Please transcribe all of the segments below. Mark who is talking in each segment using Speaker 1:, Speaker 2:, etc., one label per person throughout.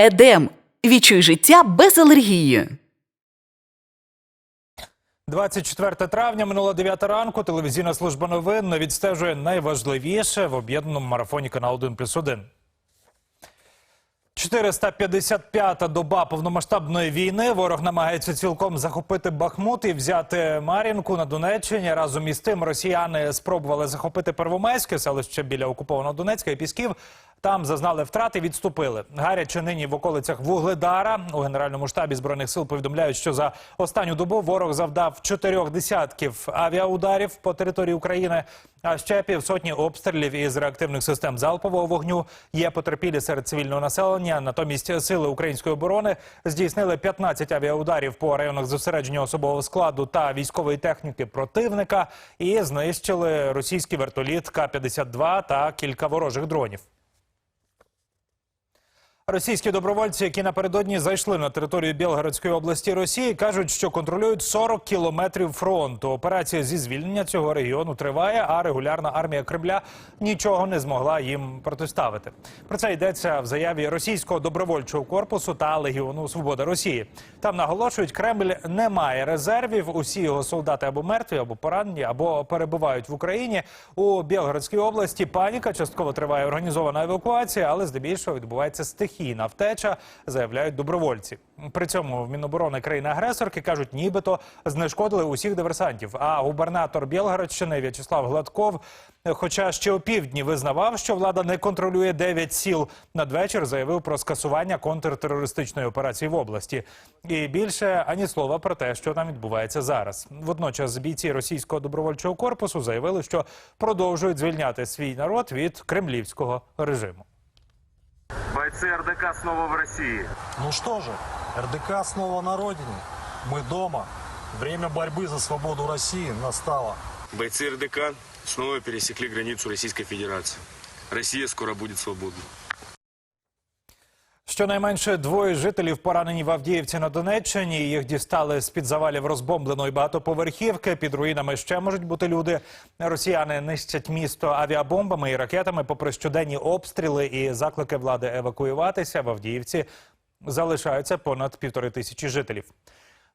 Speaker 1: Едем. Відчуй життя без алергії.
Speaker 2: 24 травня, минуло 9 ранку. Телевізійна служба новин відстежує найважливіше в об'єднаному марафоні канал 1 плюс 1. 455-та доба повномасштабної війни. Ворог намагається цілком захопити Бахмут і взяти Мар'їнку на Донеччині. Разом із тим росіяни спробували захопити Первомайське селище біля окупованого Донецька і Пісків. Там зазнали втрати, відступили. Гаряче нині в околицях Вугледара. У генеральному штабі збройних сил повідомляють, що за останню добу ворог завдав чотирьох десятків авіаударів по території України. А ще півсотні обстрілів із реактивних систем залпового вогню є потерпілі серед цивільного населення. Натомість сили української оборони здійснили 15 авіаударів по районах зосередження особового складу та військової техніки противника і знищили російський вертоліт К-52 та кілька ворожих дронів. Російські добровольці, які напередодні зайшли на територію Білгородської області Росії, кажуть, що контролюють 40 кілометрів фронту. Операція зі звільнення цього регіону триває, а регулярна армія Кремля нічого не змогла їм протиставити. Про це йдеться в заяві російського добровольчого корпусу та Легіону Свобода Росії. Там наголошують, Кремль не має резервів. Усі його солдати або мертві, або поранені, або перебувають в Україні. У Білгородській області паніка частково триває організована евакуація, але здебільшого відбувається стихійна втеча, заявляють добровольці. При цьому в Міноборони країни-агресорки кажуть, нібито знешкодили усіх диверсантів. А губернатор Білгородщини В'ячеслав Гладков, хоча ще опівдні визнавав, що влада не контролює 9 сіл, надвечір заявив про скасування контртерористичної операції в області. І більше ані слова про те, що там відбувається зараз. Водночас бійці російського добровольчого корпусу заявили, що продовжують звільняти свій народ від кремлівського режиму.
Speaker 3: Бойцы РДК снова в России.
Speaker 4: Ну что же, РДК снова на родине. Мы дома. Время борьбы за свободу России настало.
Speaker 5: Бойцы РДК снова пересекли границу Российской Федерации. Россия скоро будет свободна.
Speaker 2: Щонайменше двоє жителів поранені в Авдіївці на Донеччині. Їх дістали з під завалів розбомбленої багатоповерхівки. Під руїнами ще можуть бути люди. Росіяни нищать місто авіабомбами і ракетами. Попри щоденні обстріли і заклики влади евакуюватися в Авдіївці залишаються понад півтори тисячі жителів.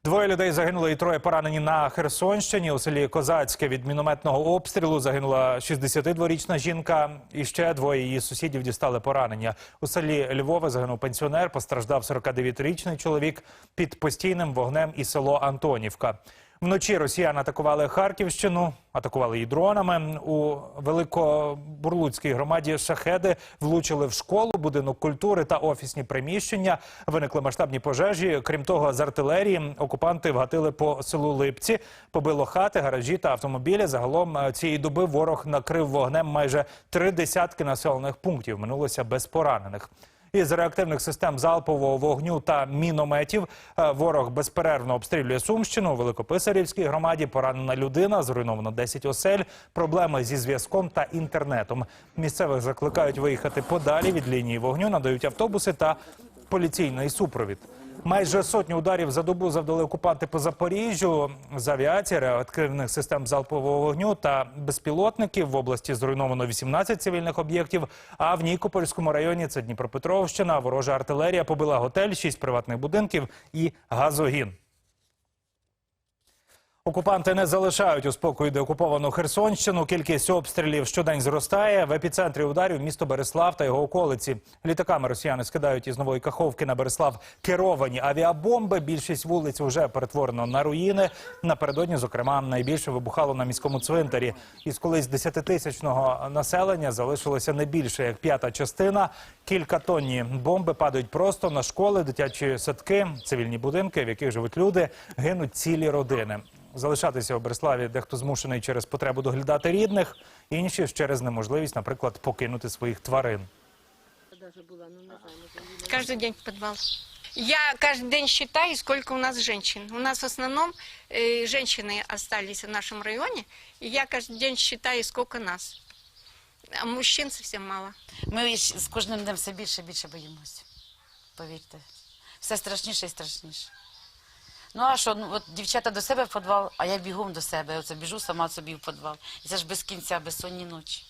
Speaker 2: Двоє людей загинули і троє поранені на Херсонщині. У селі Козацьке від мінометного обстрілу загинула 62-річна жінка. І ще двоє її сусідів дістали поранення. У селі Львове загинув пенсіонер, постраждав 49-річний чоловік під постійним вогнем і село Антонівка. Вночі росіяни атакували Харківщину, атакували її дронами. У Великобурлуцькій громаді шахеди влучили в школу, будинок культури та офісні приміщення. Виникли масштабні пожежі. Крім того, з артилерії окупанти вгатили по селу Липці, побило хати, гаражі та автомобілі. Загалом е, цієї доби ворог накрив вогнем майже три десятки населених пунктів. Минулося без поранених. Із реактивних систем залпового вогню та мінометів е, ворог безперервно обстрілює Сумщину. У Великописарівській громаді поранена людина, зруйновано 10 осель, проблеми зі зв'язком та інтернетом. Місцевих закликають виїхати подалі від лінії вогню, надають автобуси та поліційний супровід. Майже сотню ударів за добу завдали окупанти по Запоріжжю з авіації, реактивних систем залпового вогню та безпілотників. В області зруйновано 18 цивільних об'єктів. А в Нікопольському районі це Дніпропетровщина. Ворожа артилерія побила готель, 6 приватних будинків і газогін. Окупанти не залишають у спокої деокуповану Херсонщину. Кількість обстрілів щодень зростає. В епіцентрі ударів місто Береслав та його околиці. Літаками росіяни скидають із нової каховки на Береслав керовані авіабомби. Більшість вулиць вже перетворено на руїни. Напередодні, зокрема, найбільше вибухало на міському цвинтарі. Із колись десятитисячного населення залишилося не більше як п'ята частина. Кількатонні бомби падають просто на школи, дитячі садки, цивільні будинки, в яких живуть люди. Гинуть цілі родини Залишатися у Береславі дехто змушений через потребу доглядати рідних, інші ж через неможливість, наприклад, покинути своїх тварин.
Speaker 6: Каждый день в подвал. Я каждый день считаю, сколько у нас женщин. У нас в основном э, женщины остались в нашем районе, и я каждый день считаю, сколько нас. А мужчин совсем мало.
Speaker 7: Ми щ- з кожним днем все більше і більше боїмося. Повірте. Все страшніше і страшніше. Ну а що, ну от дівчата до себе в підвал, а я бігом до себе. Оце біжу сама собі в підвал. І це ж без кінця, безсонні ночі.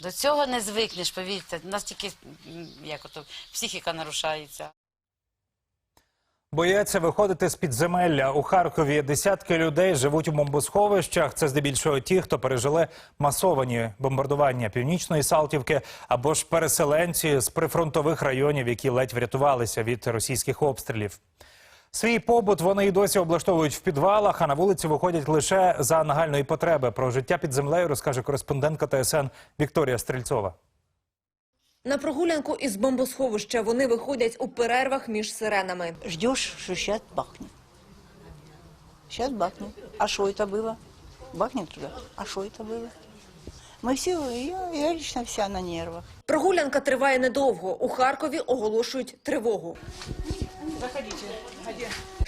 Speaker 7: До цього не звикнеш, повірте. У нас тільки як ото, психіка нарушається.
Speaker 2: Бояться виходити з підземелля. У Харкові десятки людей живуть у бомбосховищах. Це здебільшого ті, хто пережили масовані бомбардування північної Салтівки або ж переселенці з прифронтових районів, які ледь врятувалися від російських обстрілів. Свій побут вони і досі облаштовують в підвалах, а на вулиці виходять лише за нагальної потреби. Про життя під землею розкаже кореспондентка ТСН Вікторія Стрільцова.
Speaker 8: На прогулянку із бомбосховища вони виходять у перервах між сиренами.
Speaker 9: ждешь, что сейчас бахнет. Сейчас бахнет. А что это было? Бахнет туда. А что это было? Мы все, я, я лично вся на нервах.
Speaker 8: Прогулянка триває недовго. У Харкові оголошують тривогу.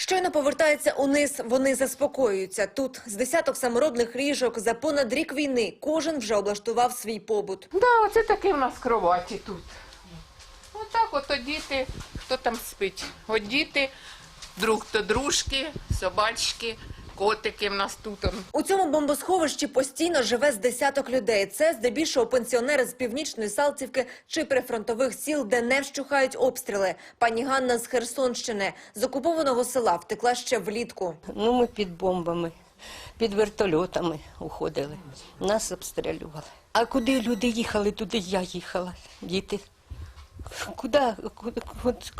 Speaker 8: Щойно повертається униз, вони заспокоюються. Тут з десяток саморобних ліжок за понад рік війни кожен вже облаштував свій побут.
Speaker 10: Да, оце таке в нас кроваті тут. Отак от діти, хто там спить. От діти, друг то дружки, собачки, котики в нас тут.
Speaker 8: У цьому бомбосховищі постійно живе з десяток людей. Це здебільшого пенсіонери з північної Салтівки чи прифронтових сіл, де не вщухають обстріли. Пані Ганна з Херсонщини з окупованого села втекла ще влітку.
Speaker 9: Ну, ми під бомбами, під вертольотами уходили. Нас обстрілювали. А куди люди їхали, туди я їхала. Діти. Куди? Куди? От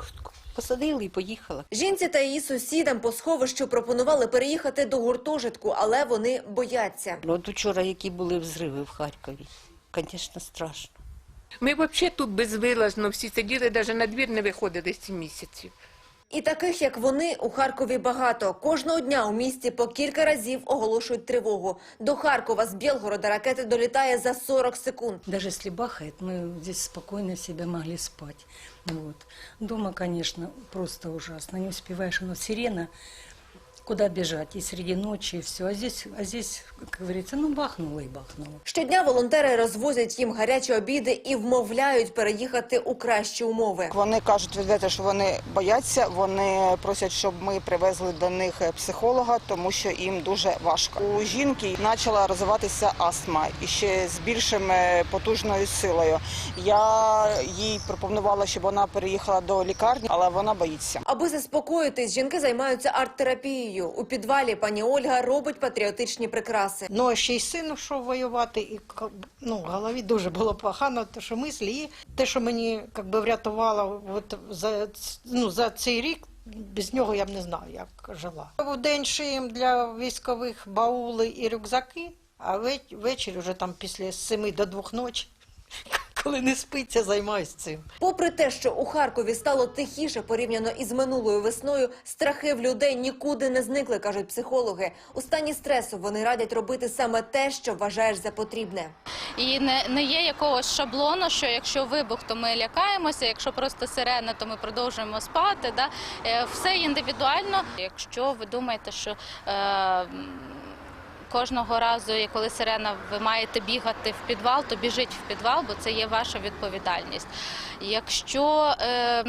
Speaker 9: Посадили і поїхала.
Speaker 8: Жінці та її сусідам по сховищу пропонували переїхати до гуртожитку, але вони бояться.
Speaker 9: Ну, От вчора, які були взриви в Харкові. Звісно, страшно.
Speaker 10: Ми взагалі тут безвилазно всі сиділи, навіть на двір не виходили сім місяців.
Speaker 8: І таких, як вони, у Харкові багато. Кожного дня у місті по кілька разів оголошують тривогу. До Харкова з Білгорода ракети долітає за 40 секунд.
Speaker 11: Даже если бахает, мы здесь спокойно себе могли спать. Вот. Дома, конечно, просто ужасно. Не успеваешь, но сирена, куда бежать, и среди ночи, и все. А здесь, а здесь, как говорится, ну бахнуло и бахнуло.
Speaker 8: Щодня волонтери розвозять їм гарячі обіди і вмовляють переїхати у кращі умови.
Speaker 12: Вони кажуть відверто, що вони бояться. Вони просять, щоб ми привезли до них психолога, тому що їм дуже важко. У жінки почала розвиватися астма і ще з більшим е, потужною силою. Я їй пропонувала, щоб вона переїхала до лікарні, але вона боїться.
Speaker 8: Аби заспокоїтись, жінки займаються арт-терапією. У підвалі пані Ольга робить патріотичні прикраси.
Speaker 13: Ну, ще й син йшов воювати, і ну, в голові дуже було погано, те, що мислі, і те, що мені как би, врятувало от, за, ну, за цей рік, без нього я б не знаю, як жила. В день шиєм для військових баули і рюкзаки, а веч- ввечері вже там після 7 до 2 ночі, коли не спиться, займаюся цим.
Speaker 8: Попри те, що у Харкові стало тихіше порівняно із минулою весною, страхи в людей нікуди не зникли, кажуть психологи. У стані стресу вони радять робити саме те, що вважаєш за потрібне.
Speaker 14: І не, не є якогось шаблону, що якщо вибух, то ми лякаємося, якщо просто сирена, то ми продовжуємо спати. Да? Е, Все індивідуально. Якщо ви думаєте, що е, кожного разу, коли сирена, ви маєте бігати в підвал, то біжіть в підвал, бо це є ваша відповідальність. Якщо е,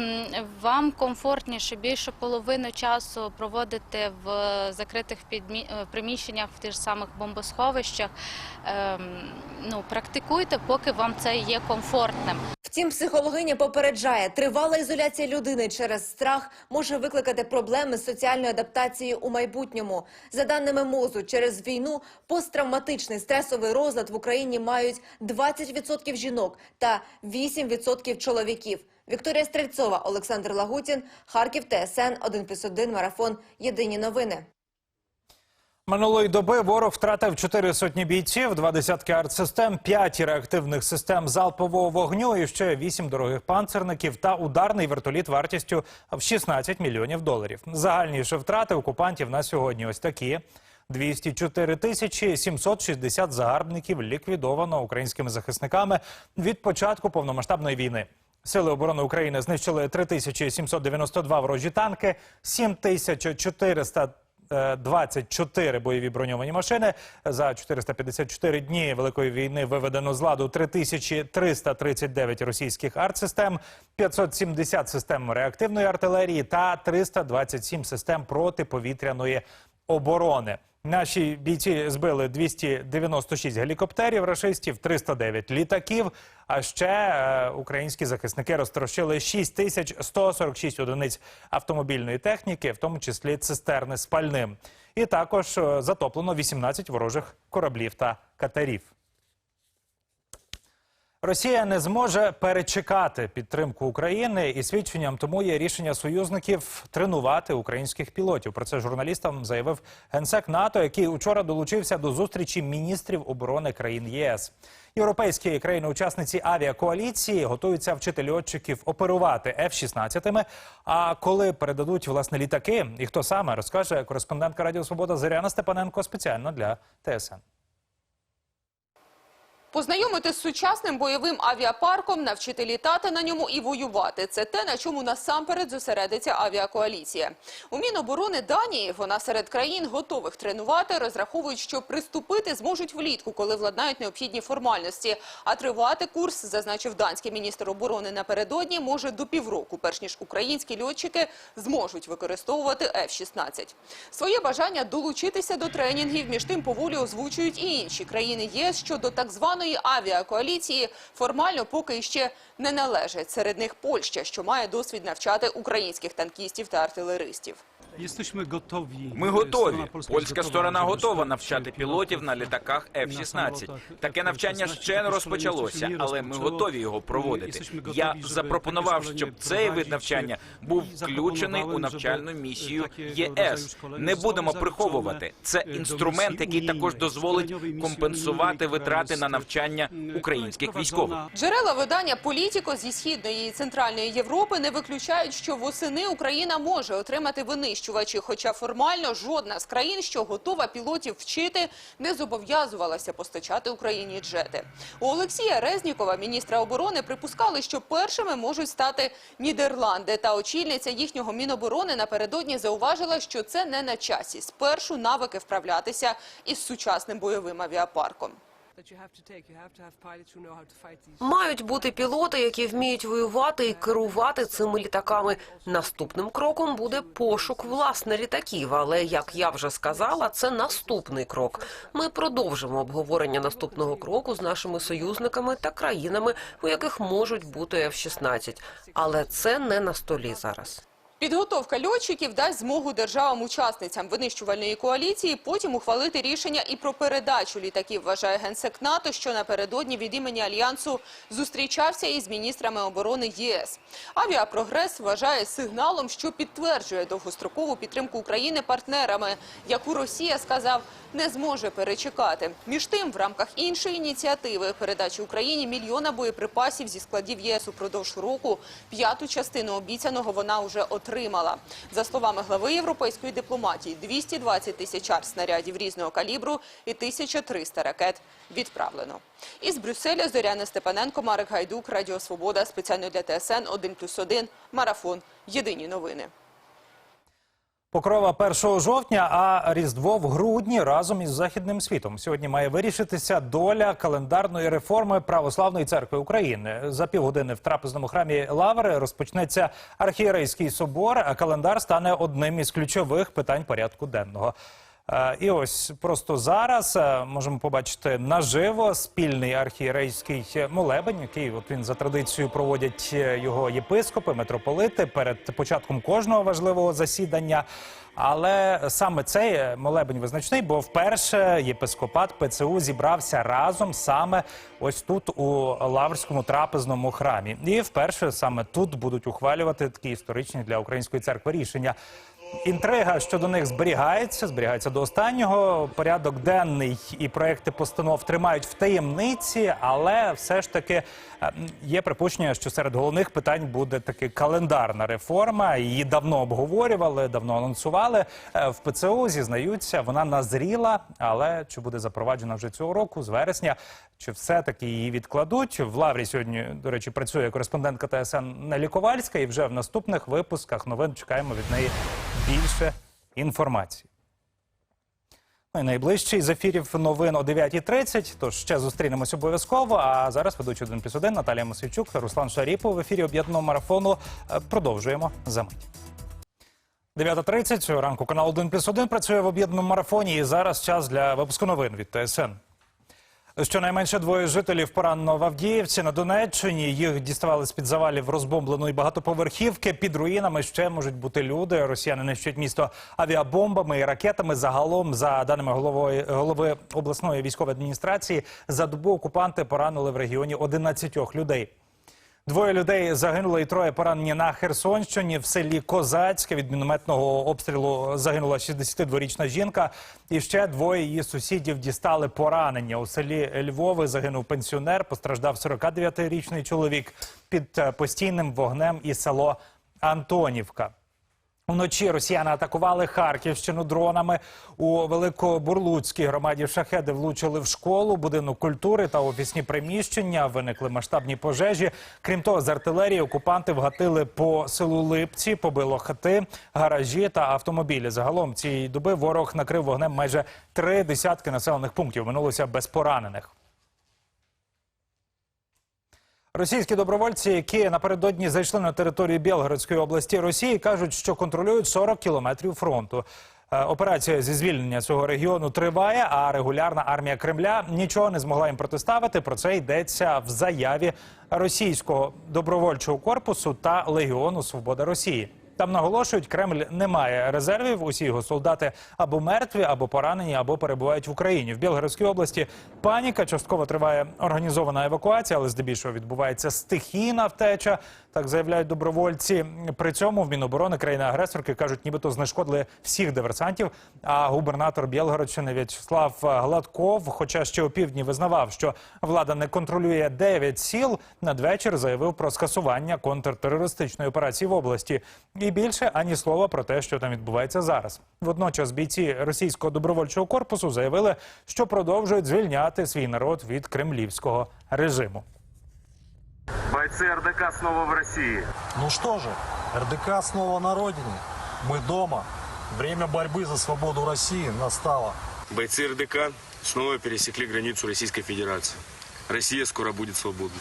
Speaker 14: вам комфортніше більше половини часу проводити в закритих підмі... е, приміщеннях в тих самих бомбосховищах, ем, ну практикуйте, поки вам це є комфортним.
Speaker 8: Втім, психологиня попереджає, тривала ізоляція людини через страх може викликати проблеми з соціальною адаптацією у майбутньому. За даними МОЗу, через війну посттравматичний стресовий розлад в Україні мають 20% жінок та 8% чоловіків. Вікторія Стрельцова, Олександр Лагутін, Харків, ТСН 1+,1, Марафон. Єдині новини.
Speaker 2: Минулої доби ворог втратив чотири сотні бійців, два десятки артсистем, п'ять реактивних систем залпового вогню і ще вісім дорогих панцерників та ударний вертоліт вартістю в 16 мільйонів доларів. Загальніші втрати окупантів на сьогодні ось такі. 204 тисячі 760 загарбників ліквідовано українськими захисниками від початку повномасштабної війни. Сили оборони України знищили 3792 ворожі танки, 7400 е, 24 бойові броньовані машини. За 454 дні Великої війни виведено з ладу 3339 російських артсистем, 570 систем реактивної артилерії та 327 систем протиповітряної оборони. Наші бійці збили 296 гелікоптерів рашистів, 309 літаків. А ще е, українські захисники розтрощили 6146 одиниць автомобільної техніки, в тому числі цистерни з пальним. І також е, затоплено 18 ворожих кораблів та катерів. Росія не зможе перечекати підтримку України, і свідченням тому є рішення союзників тренувати українських пілотів. Про це журналістам заявив генсек НАТО, який учора долучився до зустрічі міністрів оборони країн ЄС. Європейські країни-учасниці авіакоаліції готуються вчити льотчиків оперувати F-16. А коли передадуть власне літаки, і хто саме розкаже кореспондентка Радіо Свобода Зоряна Степаненко спеціально для ТСН.
Speaker 15: Познайомити з сучасним бойовим авіапарком, навчити літати на ньому і воювати – це те, на чому насамперед зосередиться авіакоаліція. У Міноборони Данії, вона серед країн готових тренувати, розраховують, що приступити зможуть влітку, коли владнають необхідні формальності. А тривати курс, зазначив данський міністр оборони напередодні, може до півроку, перш ніж українські льотчики зможуть використовувати F-16. Своє бажання долучитися до тренінгів, між тим поволі озвучують і інші країни ЄС щодо так званої авіакоаліції формально поки ще не належать. Серед них Польща, що має досвід навчати українських танкістів та артилеристів.
Speaker 16: Ми готові. Польська сторона готова навчати пілотів на літаках F-16. Таке навчання ще не розпочалося, але ми готові його проводити. Я запропонував, щоб цей вид навчання був включений у навчальну місію ЄС. Не будемо приховувати. Це інструмент, який також дозволить компенсувати витрати на навчання українських військових.
Speaker 15: Джерела видання «Політіко» зі східної і центральної Європи не виключають, що восени Україна може отримати винищувачі, хоча формально жодна з країн, що готова пілотів вчити, не зобов'язувалася постачати Україні джети. У Олексія Резнікова, міністра оборони, припускали, що першими можуть стати Нідерланди. Та очільниця їхнього Міноборони напередодні зауважила, що це не на часі. Спершу навики вправлятися із сучасним бойовим авіапарком.
Speaker 17: Мають бути пілоти, які вміють воювати і керувати цими літаками. Наступним кроком буде пошук власне літаків. Але як я вже сказала, це наступний крок. Ми продовжимо обговорення наступного кроку з нашими союзниками та країнами, у яких можуть бути F-16. Але це не на столі зараз.
Speaker 15: Підготовка льотчиків дасть змогу державам-учасницям винищувальної коаліції потім ухвалити рішення і про передачу літаків, вважає генсек НАТО, що напередодні від імені Альянсу зустрічався із міністрами оборони ЄС. Авіапрогрес вважає сигналом, що підтверджує довгострокову підтримку України партнерами, яку Росія, сказав, не зможе перечекати. Між тим, в рамках іншої ініціативи передачі Україні мільйона боєприпасів зі складів єС упродовж року п'яту частину обіцяного вона вже отримала. За словами глави європейської дипломатії, 220 тисяч снарядів різного калібру і 1300 ракет відправлено. Із Брюсселя Зоряна Степаненко, Марик Гайдук, Радіо Свобода, спеціально для ТСН 1+,1, Марафон. Єдині новини.
Speaker 2: Покрова 1 жовтня, а Різдво в грудні разом із західним світом. Сьогодні має вирішитися доля календарної реформи Православної церкви України. За півгодини в трапезному храмі Лаври розпочнеться архієрейський собор. А календар стане одним із ключових питань порядку денного. Е, І ось просто зараз е, можемо побачити наживо спільний архієрейський молебень, який от він за традицією проводять е, його єпископи, митрополити перед початком кожного важливого засідання. Але саме цей молебень визначний, бо вперше єпископат ПЦУ зібрався разом саме ось тут у Лаврському трапезному храмі. І вперше саме тут будуть ухвалювати такі історичні для української церкви рішення. Інтрига щодо них зберігається, зберігається до останнього. Порядок денний і проекти постанов тримають в таємниці, але все ж таки е, є припущення, що серед головних питань буде таки календарна реформа. Її давно обговорювали, давно анонсували Е, в ПЦУ. Зізнаються, вона назріла, але чи буде запроваджена вже цього року з вересня? Чи все таки її відкладуть? В Лаврі сьогодні, до речі, працює кореспондентка ТСН Нелі Ковальська, і вже в наступних випусках новин чекаємо від неї більше інформації. Ну і найближчий з ефірів новин о 9.30, Тож ще зустрінемось обов'язково. А зараз ведучий 1 плюс 1 Наталія Мосичук, Руслан Шаріпов в ефірі об'єднаного марафону. Е, Продовжуємо за мить. 9.30 ранку канал 1 плюс 1 працює в об'єднаному марафоні. І зараз час для випуску новин від ТСН. Щонайменше двоє жителів поранено в Авдіївці на Донеччині. Їх діставали з під завалів розбомбленої багатоповерхівки. Під руїнами ще можуть бути люди. Росіяни нищать місто авіабомбами і ракетами. Загалом, за даними голови, голови обласної військової адміністрації, за добу окупанти поранили в регіоні 11 людей. Двоє людей загинули і троє поранені на Херсонщині в селі Козацьке. Від мінометного обстрілу загинула 62-річна жінка. І ще двоє її сусідів дістали поранення. У селі Львови загинув пенсіонер, постраждав 49-річний чоловік під е, постійним вогнем і село Антонівка. Вночі росіяни атакували Харківщину дронами. У Великобурлуцькій громаді шахеди влучили в школу, будинок культури та офісні приміщення. Виникли масштабні пожежі. Крім того, з артилерії окупанти вгатили по селу Липці, побило хати, гаражі та автомобілі. Загалом цієї доби ворог накрив вогнем майже три десятки населених пунктів. Минулося без поранених. Російські добровольці, які напередодні зайшли на територію Білгородської області Росії, кажуть, що контролюють 40 кілометрів фронту. Е, Операція зі звільнення цього регіону триває, а регулярна армія Кремля нічого не змогла їм протиставити. Про це йдеться в заяві російського добровольчого корпусу та Легіону Свобода Росії. Там наголошують, Кремль не має резервів. Усі його солдати або мертві, або поранені, або перебувають в Україні. В Білгородській області паніка частково триває організована евакуація, але здебільшого відбувається стихійна втеча. Так заявляють добровольці. При цьому в Міноборони країни-агресорки кажуть, нібито знешкодили всіх диверсантів. А губернатор Білгородщини В'ячеслав Гладков, хоча ще опівдні визнавав, що влада не контролює 9 сіл, надвечір заявив про скасування контртерористичної операції в області. І більше ані слова про те, що там відбувається зараз. Водночас бійці російського добровольчого корпусу заявили, що продовжують звільняти свій народ від кремлівського режиму.
Speaker 3: Бойцы РДК снова в России.
Speaker 4: Ну что же, РДК снова на родине. Мы дома. Время борьбы за свободу России настало.
Speaker 5: Бойцы РДК снова пересекли границу Российской Федерации. Россия скоро будет свободна.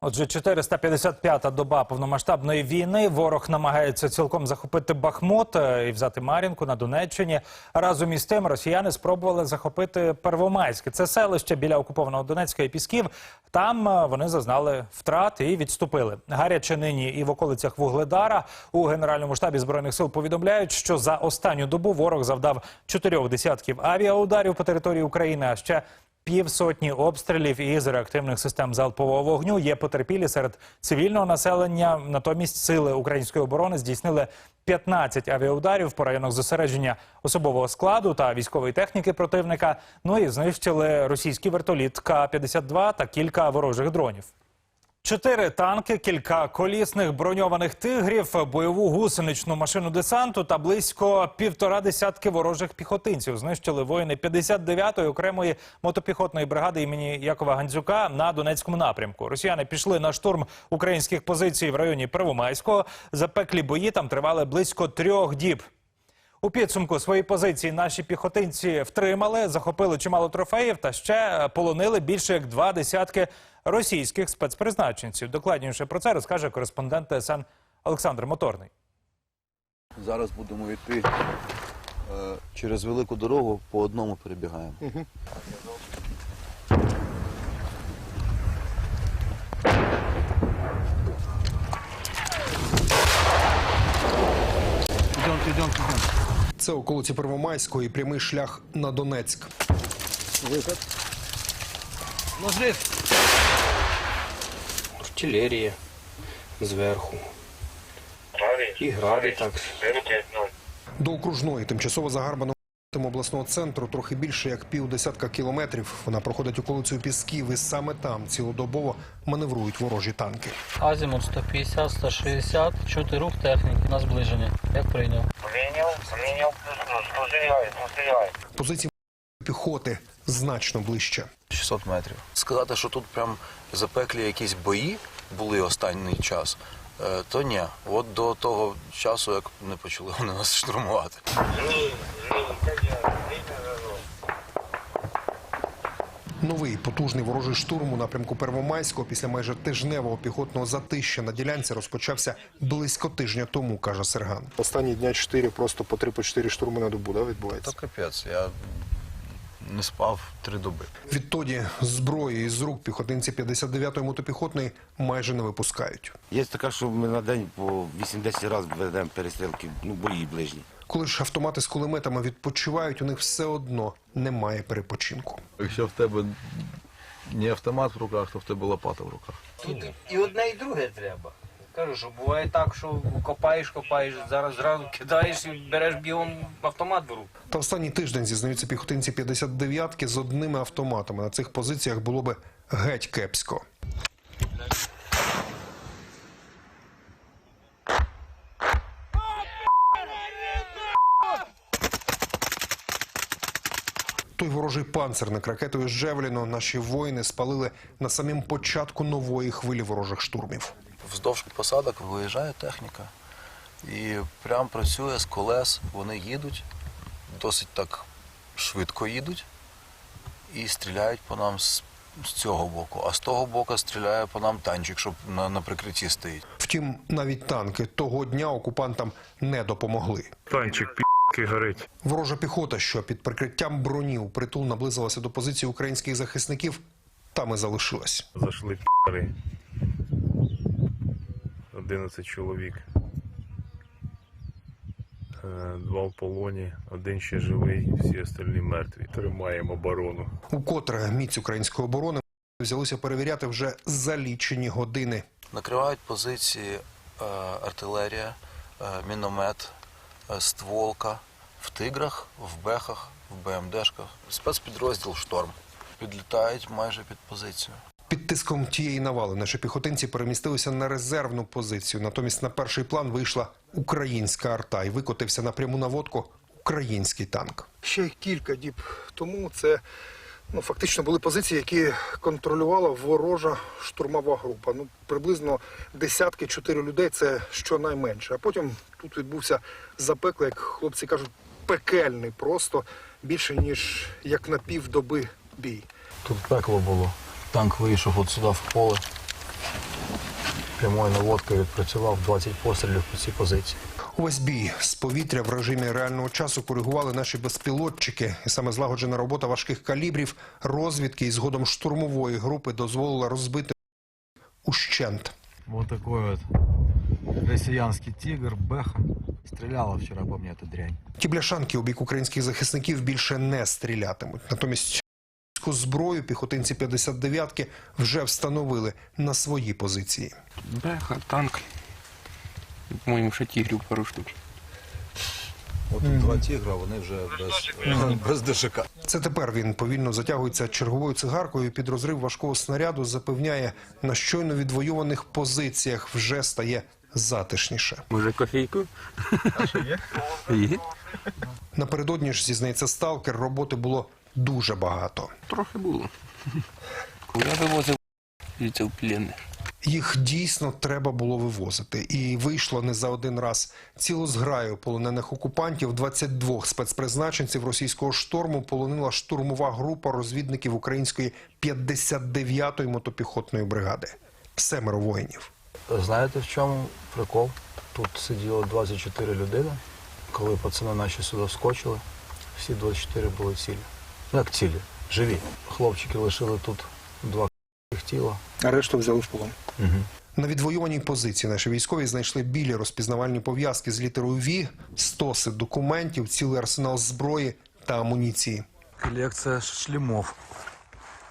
Speaker 2: Отже, 455-та доба повномасштабної війни. Ворог намагається цілком захопити Бахмут е, і взяти Мар'їнку на Донеччині. Разом із тим росіяни спробували захопити Первомайське. Це селище біля окупованого Донецька і Пісків. Там е, вони зазнали втрат і відступили. Гаряче нині і в околицях Вугледара у генеральному штабі збройних сил повідомляють, що за останню добу ворог завдав чотирьох десятків авіаударів по території України. А ще Півсотні обстрілів із реактивних систем залпового вогню є потерпілі серед цивільного населення. Натомість сили української оборони здійснили 15 авіаударів по районах зосередження особового складу та військової техніки противника. Ну і знищили російський вертоліт К-52 та кілька ворожих дронів. Чотири танки, кілька колісних броньованих тигрів, бойову гусеничну машину десанту та близько півтора десятки ворожих піхотинців знищили воїни 59-ї окремої мотопіхотної бригади імені Якова Гандзюка на Донецькому напрямку. Росіяни пішли на штурм українських позицій в районі Первомайського. Запеклі бої там тривали близько трьох діб. У підсумку свої позиції наші піхотинці втримали, захопили чимало трофеїв та ще полонили більше як два десятки російських спецпризначенців. Докладніше про це розкаже кореспондент ТСН Олександр Моторний.
Speaker 18: Зараз будемо йти е, через велику дорогу, по одному перебігаємо.
Speaker 19: Це околиці Первомайського і прямий шлях на Донецьк.
Speaker 18: Виход.
Speaker 20: Артилерія зверху. І гради так.
Speaker 19: До окружної тимчасово загарбаного обласного центру трохи більше як півдесятка кілометрів. Вона проходить околицею Пісків, і саме там цілодобово маневрують ворожі танки.
Speaker 21: Азімут 150, 160, чути рух техніки на зближення. Як прийняв?
Speaker 22: Прийняв, прийняв, спостерігаю, спостерігаю.
Speaker 19: Позиції піхоти значно ближче.
Speaker 18: 600 метрів. Сказати, що тут прям запеклі якісь бої були останній час, е, то ні. От до того часу, як не почали вони нас штурмувати.
Speaker 19: Новий потужний ворожий штурм у напрямку Первомайського після майже тижневого піхотного затища на ділянці розпочався близько тижня тому, каже Серган.
Speaker 23: Останні дня 4 просто по 3 по 4 штурми на добу да, відбувається.
Speaker 18: Та капець, я не спав три доби.
Speaker 19: Відтоді зброї із рук піхотинці 59-ї мотопіхотної майже не випускають.
Speaker 24: Є така, що ми на день по 8-10 разів ведемо перестрілки, ну бої ближні.
Speaker 19: Коли ж автомати з кулеметами відпочивають, у них все одно немає перепочинку.
Speaker 18: Якщо в тебе не автомат в руках, то в тебе лопата в руках.
Speaker 21: Тут і одне, і друге треба. Кажу, що буває так, що копаєш, копаєш, зараз зразу кидаєш і береш бігом автомат в руку.
Speaker 19: Та останній тиждень зізнаються піхотинці 59-ки з одними автоматами. На цих позиціях було би геть кепсько. Ворожий панцерник ракетою з Джевеліну наші воїни спалили на самім початку нової хвилі ворожих штурмів.
Speaker 18: Вздовж посадок виїжджає техніка і прям працює з колес. Вони їдуть, досить так швидко їдуть і стріляють по нам з, з цього боку. А з того боку стріляє по нам танчик, щоб на, на прикритті стоїть.
Speaker 19: Втім, навіть танки того дня окупантам не допомогли.
Speaker 3: Танчик пі***ки горить.
Speaker 19: Ворожа піхота, що під прикриттям броні у притул наблизилася до позиції українських захисників, там і залишилась.
Speaker 3: Зайшли пі***ри. 11 чоловік. Е, Два в полоні, один ще живий, всі остальні мертві. Тримаємо оборону.
Speaker 19: Укотре міць української оборони взялися перевіряти вже за лічені години.
Speaker 18: Накривають позиції е, артилерія, е, міномет, стволка в тиграх, в бехах, в БМДшках. Спецпідрозділ шторм. Підлітають майже під позицію.
Speaker 19: Під тиском тієї навали наші піхотинці перемістилися на резервну позицію. Натомість на перший план вийшла українська арта і викотився на пряму наводку український танк.
Speaker 23: Ще кілька діб тому це ну, фактично були позиції, які контролювала ворожа штурмова група. Ну, приблизно десятки чотири людей це щонайменше. А потім тут відбувся запеклий, як хлопці кажуть, пекельний просто більше ніж як на півдоби бій.
Speaker 18: Тут пекло було. Танк вийшов от сюди в поле. Прямою наводкою відпрацював 20 пострілів по цій позиції.
Speaker 19: Увесь бій з повітря в режимі реального часу коригували наші безпілотчики. І саме злагоджена робота важких калібрів, розвідки і згодом штурмової групи дозволила розбити ущент.
Speaker 25: Вот такой вот россиянский тигр, Бэха. Стреляла вчера по мне эта дрянь.
Speaker 19: Ті бляшанки у бік українських захисників більше не стрілятимуть. Натомість зброю піхотинці 59-ки вже встановили на свої позиції.
Speaker 20: Беха, танк. По-моєму, ще тігрів пару штук.
Speaker 18: От тут два тігра, вони вже без, без ДШК.
Speaker 19: Це тепер він повільно затягується черговою цигаркою під розрив важкого снаряду. Запевняє, на щойно відвоюваних позиціях вже стає затишніше.
Speaker 20: Може, кофейку?
Speaker 18: А що є?
Speaker 20: Є.
Speaker 19: Напередодні ж зізнається сталкер. Роботи було дуже багато.
Speaker 20: Трохи було. Я вивозив в пленних.
Speaker 19: Їх дійсно треба було вивозити, і вийшло не за один раз. Цілу зграю полонених окупантів, 22 спецпризначенців російського шторму полонила штурмова група розвідників української 59-ї мотопіхотної бригади. Семеро воїнів.
Speaker 18: Знаєте в чому прикол? Тут сиділо 24 людини. Коли пацани наші сюди вскочили, всі 24 були цілі. Ну як цілі, живі. Хлопчики лишили тут два тіла.
Speaker 23: А решту взяли в полон.
Speaker 18: Угу.
Speaker 19: На відвоюваній позиції наші військові знайшли білі розпізнавальні пов'язки з літерою ВІ, стоси документів, цілий арсенал зброї та амуніції.
Speaker 25: Колекція шлемов.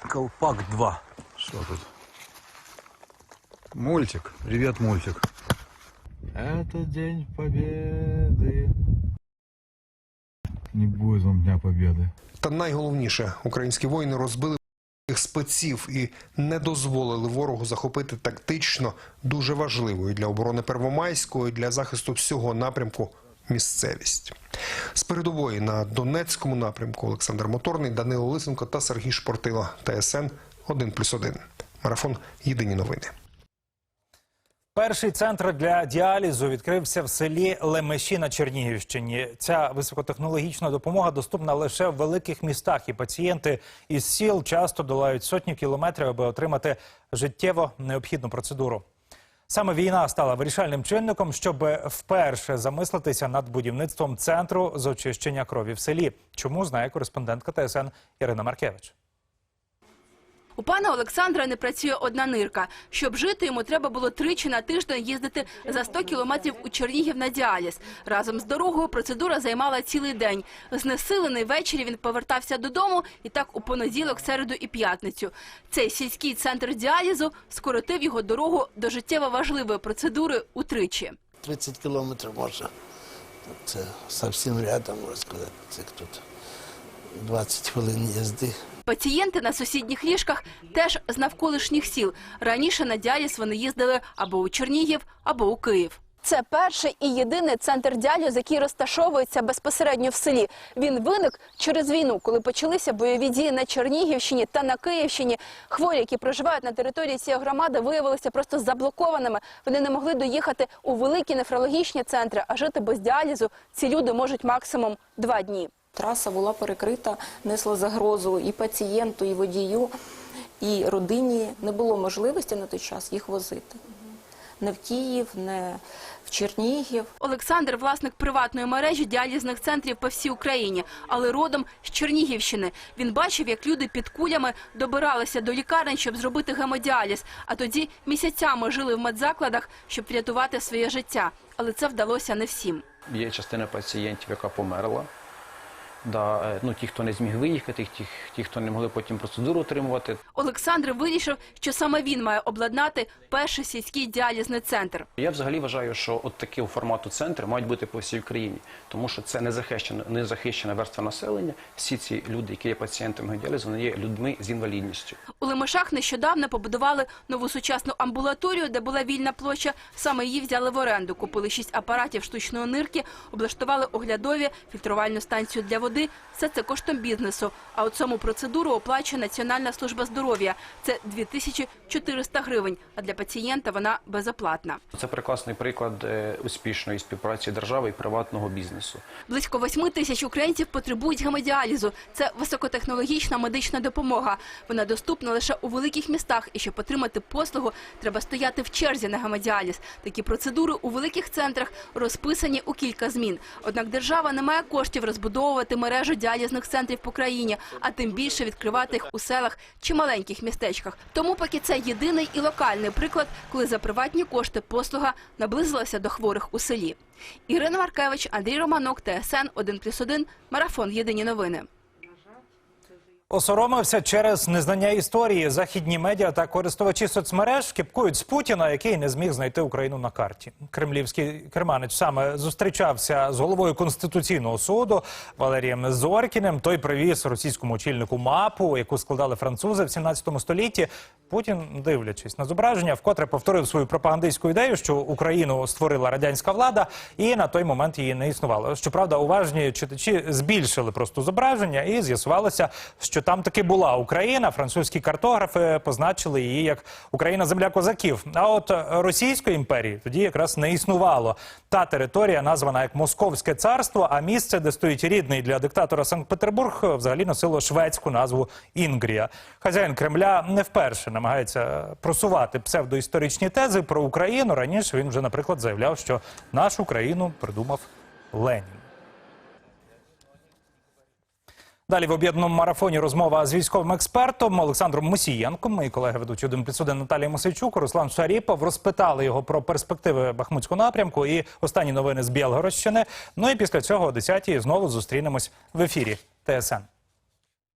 Speaker 25: Колпак 2. Що тут? Мультик. Привет, мультик. Это день победы. Не будет вам Дня Победы.
Speaker 19: Та найголовніше, українські воїни розбили спеців і не дозволили ворогу захопити тактично дуже важливою для оборони Первомайського і для захисту всього напрямку місцевість. З передової на Донецькому напрямку Олександр Моторний, Данило Лисенко та Сергій Шпортило. ТСН 1+,1. Марафон Єдині новини.
Speaker 2: Перший центр для діалізу відкрився в селі Лемеші на Чернігівщині. Ця високотехнологічна допомога доступна лише в великих містах, і пацієнти із сіл часто долають сотні кілометрів, аби отримати життєво необхідну процедуру. Саме війна стала вирішальним чинником, щоб вперше замислитися над будівництвом центру з очищення крові в селі. Чому знає кореспондентка ТСН Ірина Маркевич.
Speaker 26: У пана Олександра не працює одна нирка. Щоб жити, йому треба було тричі на тиждень їздити за 100 кілометрів у Чернігів на діаліз. Разом з дорогою процедура займала цілий день. Знесилений ввечері він повертався додому і так у понеділок, середу і п'ятницю. Цей сільський центр діалізу скоротив його дорогу до життєво важливої процедури утричі.
Speaker 27: 30 кілометрів можна. Це зовсім рядом, можна сказати. Це тут 20 хвилин їзди.
Speaker 26: Пацієнти на сусідніх ліжках теж з навколишніх сіл. Раніше на діаліз вони їздили або у Чернігів, або у Київ. Це перший і єдиний центр діалізу, який розташовується безпосередньо в селі. Він виник через війну, коли почалися бойові дії на Чернігівщині та на Київщині. Хворі, які проживають на території цієї громади, виявилися просто заблокованими. Вони не могли доїхати у великі нефрологічні центри, а жити без діалізу ці люди можуть максимум два дні.
Speaker 28: Траса була перекрита, несла загрозу і пацієнту, і водію, і родині. Не було можливості на той час їх возити. Не в Київ, не в Чернігів.
Speaker 26: Олександр – власник приватної мережі діалізних центрів по всій Україні, але родом з Чернігівщини. Він бачив, як люди під кулями добиралися до лікарень, щоб зробити гемодіаліз, а тоді місяцями жили в медзакладах, щоб врятувати своє життя. Але це вдалося не всім.
Speaker 29: Є частина пацієнтів, яка померла. Да, е, ну, ті, хто не зміг виїхати, ті, ті, хто не могли потім процедуру отримувати.
Speaker 26: Олександр вирішив, що саме він має обладнати перший сільський діалізний центр.
Speaker 29: Я взагалі вважаю, що от такого формату центри мають бути по всій Україні, тому що це незахищена, незахищена верства населення. Всі ці люди, які є пацієнтами діалізу, вони є людьми з інвалідністю.
Speaker 26: У Лемешах нещодавно побудували нову сучасну амбулаторію, де була вільна площа. Саме її взяли в оренду. Купили шість апаратів штучної нирки, облаштували оглядові, фільтрувальну станцію для води. Все це коштом бізнесу. А от саму процедуру оплачує Національна служба здоров'я. Це 2400 гривень, а для пацієнта вона безоплатна.
Speaker 29: Це прекрасний приклад е, успішної співпраці держави і приватного бізнесу.
Speaker 26: Близько 8 тисяч українців потребують гемодіалізу. Це високотехнологічна медична допомога. Вона доступна лише у великих містах. І щоб отримати послугу, треба стояти в черзі на гемодіаліз. Такі процедури у великих центрах розписані у кілька змін. Однак держава не має коштів розбудовувати мережу діалізних центрів по країні, а тим більше відкривати їх у селах чи маленьких містечках. Тому поки це єдиний і локальний приклад, коли за приватні кошти послуга наблизилася до хворих у селі. Ірина Маркевич, Андрій Романок, ТСН 1+,1, Марафон. Єдині новини.
Speaker 2: Осоромився через незнання історії. Західні медіа та користувачі соцмереж кіпкують з Путіна, який не зміг знайти Україну на карті. Кремлівський керманич саме зустрічався з головою конституційного суду Валерієм Зоркіним. Той привіз російському очільнику мапу, яку складали французи в 17 столітті. Путін, дивлячись на зображення, вкотре повторив свою пропагандистську ідею, що Україну створила радянська влада, і на той момент її не існувало. Щоправда, уважні читачі збільшили просто зображення, і з'ясувалося, що там таки була Україна. Французькі картографи позначили її як Україна земля козаків. А от Російської імперії тоді якраз не існувало. Та територія названа як Московське царство, а місце, де стоїть рідний для диктатора Санкт-Петербург, взагалі носило шведську назву Інгрія. Хазяїн Кремля не вперше намагається просувати псевдоісторичні тези про Україну. Раніше він вже, наприклад, заявляв, що нашу країну придумав Ленін. Далі в об'єднаному марафоні розмова з військовим експертом Олександром Мусієнком. Мої колеги ведуть один плюс один Наталія Мосейчук, Руслан Шаріпов розпитали його про перспективи Бахмутського напрямку і останні новини з Білгородщини. Ну і після цього о 10-й знову зустрінемось в ефірі ТСН.